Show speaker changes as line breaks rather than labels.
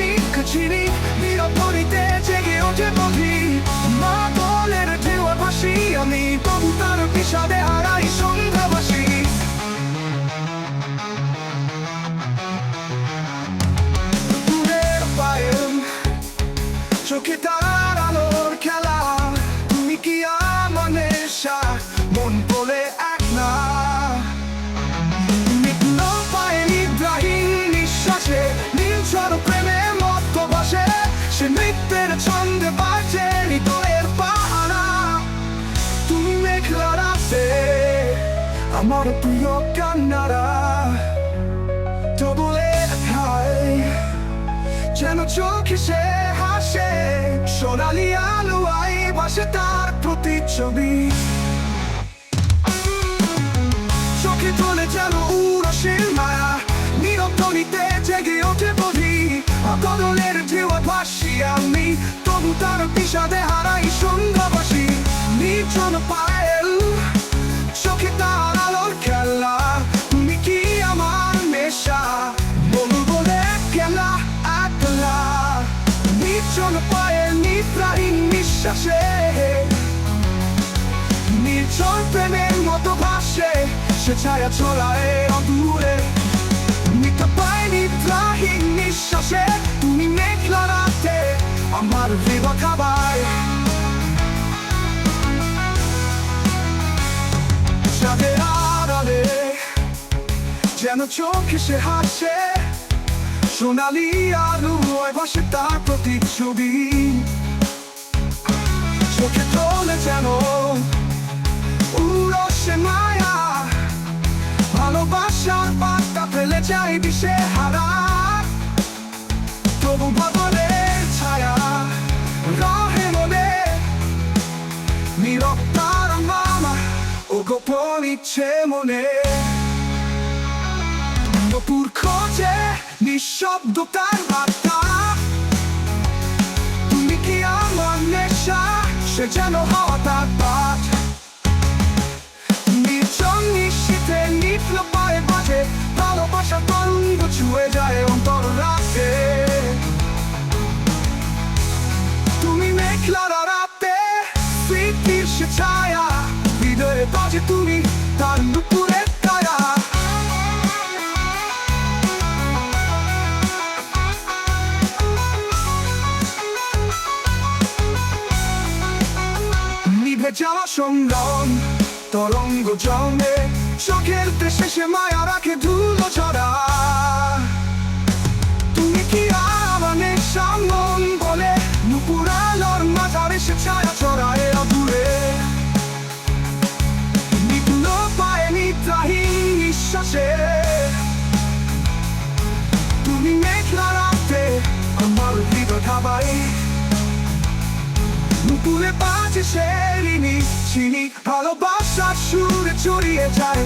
নিক চিনি নিরপরিতে জেগে ওঠে বধি। মা বলের ঢেউয়া ভাসি আমি তবু তার বিষাদে হারাই সন্ধ্যাবাসী চোখে তার আলোর খেলা, তুমি কি আমার নেশা মন বলে এক না। নিত্য পায়ে নিদ্রাহীন নিঃশ্বাসে নীলচর প্রেমে মত বসে, সে নৃত্যের ছন্দে বাজে হৃদয়ের পাহারা তুমি মেঘলা রাতে আমার প্রিয় কান্নারা তবুলে খায় যেন চোখে সে হাসে সোনালি আলো আই বাসে তার প্রতিচ্ছবি। নির্জন প্রেমের মতো ভাসে, সে ছায়া ছড়ায় অদূরে। নিতে পায় নিদ্রাহীন নিঃশ্বাসে, তুমি মেঘলা রাতে আমার হৃদয় খাবায় চাঁদের আড়ালে যেন চোখে সে হাসে, সোনালি আলু বসে তার প্রতিচ্ছবি। চোখে তোলে যাই দিশে হারা। তবু বদলের ছায়া রহে মনে। নীরব তার মামা ও গোপন ইচ্ছে মনে। দুপুর খোঁজে নিঃশব্দ তার বার্তা। তুমি কি আমার নেশা? সে যেন হওয়া তার যাওয়া সংগ্রাম, তরঙ্গ জমে, চোখের দেশে মায়া রাখে ধুলো ছড়া। তুমি কি আমার সামন বলে নুপুরালোর মাঝারে সে ছায়া ছড়ায় অদূরে? নিপুণ পায়ে নিদ্রাহীন নিঃশ্বাসে। তুমি মেঘলা রাতে আমার হৃদয় নুপুরে বাজে সেরিনি চিনি ভালোবাসা সুরে ছড়িয়ে যায়।